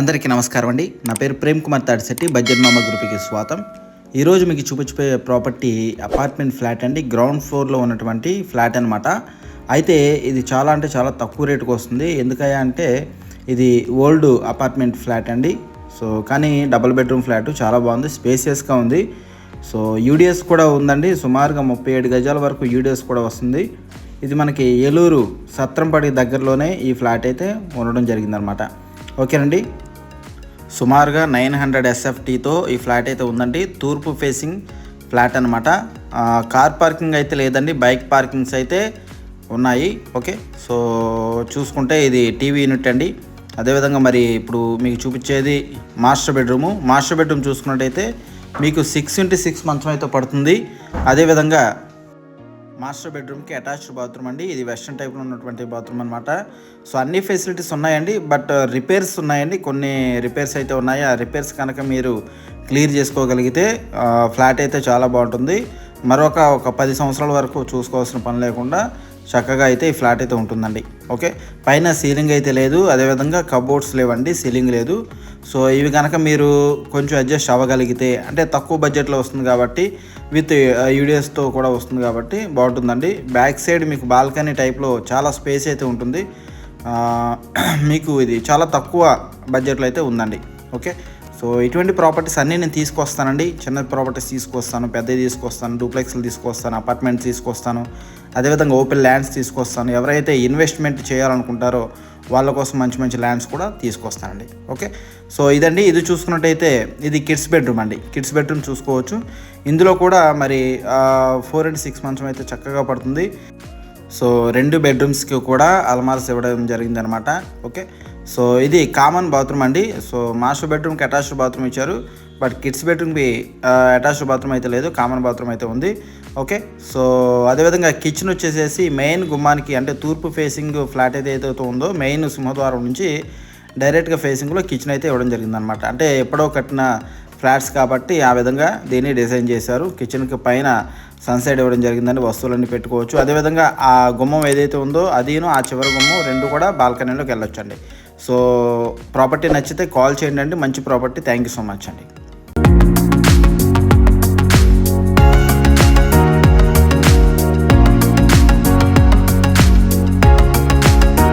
అందరికీ నమస్కారం అండి. నా పేరు ప్రేమ్ కుమార్ తాడిశెట్టి బడ్జెట్ మామ గ్రూప్కి స్వాగతం. ఈరోజు మీకు చూపించిపోయే ప్రాపర్టీ అపార్ట్మెంట్ ఫ్లాట్ అండి. గ్రౌండ్ ఫ్లోర్లో ఉన్నటువంటి ఫ్లాట్ అనమాట అయితే ఇది చాలా అంటే చాలా తక్కువ రేటుకు వస్తుంది. ఎందుకయ్యా అంటే ఇది ఓల్డ్ అపార్ట్మెంట్ ఫ్లాట్ అండి. సో కానీ డబుల్ బెడ్రూమ్ ఫ్లాట్ చాలా బాగుంది స్పేసియస్గా ఉంది. సో యూడిఎస్ కూడా ఉందండి. సుమారుగా ముప్పై ఏడు గజాల వరకు యూడిఎస్ కూడా వస్తుంది. ఇది మనకి ఏలూరు సత్రంపడి దగ్గరలోనే ఈ ఫ్లాట్ అయితే ఉండడం జరిగిందనమాట ఓకేనండి? సుమారుగా నైన్ హండ్రెడ్ ఎస్ఎఫ్టీతో ఈ ఫ్లాట్ అయితే ఉందండి. తూర్పు ఫేసింగ్ ఫ్లాట్ అనమాట కార్ పార్కింగ్ అయితే లేదండి. బైక్ పార్కింగ్స్ అయితే ఉన్నాయి. ఓకే. సో చూసుకుంటే ఇది టీవీ యూనిట్ అండి. అదేవిధంగా మరి ఇప్పుడు మీకు చూపించేది మాస్టర్ బెడ్రూము. మాస్టర్ బెడ్రూమ్ చూసుకున్నట్టయితే మీకు సిక్స్ ఇంటూ సిక్స్ మంచం అయితే పడుతుంది. అదేవిధంగా మాస్టర్ బెడ్రూమ్కి అటాచ్డ్ బాత్రూమ్ అండి. ఇది వెస్ట్రన్ టైప్లో ఉన్నటువంటి బాత్రూమ్ అనమాట సో అన్ని ఫెసిలిటీస్ ఉన్నాయండి. బట్ రిపేర్స్ ఉన్నాయండి. కొన్ని రిపేర్స్ అయితే ఉన్నాయి. ఆ రిపేర్స్ కనుక మీరు క్లియర్ చేసుకోగలిగితే ఫ్లాట్ అయితే చాలా బాగుంటుంది. మరొక ఒక పది సంవత్సరాల వరకు చూసుకోవాల్సిన పని లేకుండా చక్కగా అయితే ఈ ఫ్లాట్ అయితే ఉంటుందండి. ఓకే? పైన సీలింగ్ అయితే లేదు. అదేవిధంగా కబోర్డ్స్ లేవండి సీలింగ్ లేదు. సో ఇవి కనుక మీరు కొంచెం అడ్జస్ట్ అవ్వగలిగితే అంటే తక్కువ బడ్జెట్లో వస్తుంది కాబట్టి విత్ యూడిఎస్తో కూడా వస్తుంది కాబట్టి బాగుంటుందండి. బ్యాక్ సైడ్ మీకు బాల్కనీ టైప్లో చాలా స్పేస్ అయితే ఉంటుంది. మీకు ఇది చాలా తక్కువ బడ్జెట్లో అయితే ఉందండి. ఓకే? సో ఇటువంటి ప్రాపర్టీస్ అన్నీ నేను తీసుకొస్తానండి. చిన్న ప్రాపర్టీస్ తీసుకొస్తాను పెద్దవి తీసుకొస్తాను డూప్లెక్స్లు తీసుకొస్తాను అపార్ట్మెంట్స్ తీసుకొస్తాను. అదేవిధంగా ఓపెన్ ల్యాండ్స్ తీసుకొస్తాను. ఎవరైతే ఇన్వెస్ట్మెంట్ చేయాలనుకుంటారో వాళ్ళ కోసం మంచి మంచి ల్యాండ్స్ కూడా తీసుకొస్తానండి. ఓకే? సో ఇదండి. ఇది చూసుకున్నట్టయితే ఇది కిడ్స్ బెడ్రూమ్ అండి. కిడ్స్ బెడ్రూమ్ చూసుకోవచ్చు. ఇందులో కూడా మరి ఫోర్ అండ్ సిక్స్ మంత్స్ అయితే చక్కగా పడుతుంది. సో రెండు బెడ్రూమ్స్కి కూడా అల్మార్స్ ఇవ్వడం జరిగిందనమాట. ఓకే? సో ఇది కామన్ బాత్రూమ్ అండి. సో మాస్టర్ బెడ్రూమ్కి అటాచ్డ్ బాత్రూమ్ ఇచ్చారు. బట్ కిడ్స్ బెడ్రూమ్కి అటాచ్డ్ బాత్రూమ్ అయితే లేదు కామన్ బాత్రూమ్ అయితే ఉంది. ఓకే? సో అదేవిధంగా కిచెన్ వచ్చేసేసి మెయిన్ గుమ్మానికి అంటే తూర్పు ఫేసింగ్ ఫ్లాట్ ఏదైతే ఉందో మెయిన్ సింహద్వారం నుంచి డైరెక్ట్గా ఫేసింగ్లో కిచెన్ అయితే ఇవ్వడం జరిగిందనమాట అంటే ఎప్పుడో కట్టిన ఫ్లాట్స్ కాబట్టి ఆ విధంగా దీన్ని డిజైన్ చేశారు. కిచెన్కి పైన సన్సైడ్ ఇవ్వడం జరిగిందని వస్తువులన్నీ పెట్టుకోవచ్చు. అదేవిధంగా ఆ గుమ్మం ఏదైతే ఉందో అదీను ఆ చివరి గుమ్మం రెండు కూడా బాల్కనీలోకి వెళ్ళొచ్చండి. సో ప్రాపర్టీ నచ్చితే కాల్ చేయండి అండి. మంచి property. Thank you so much అండి.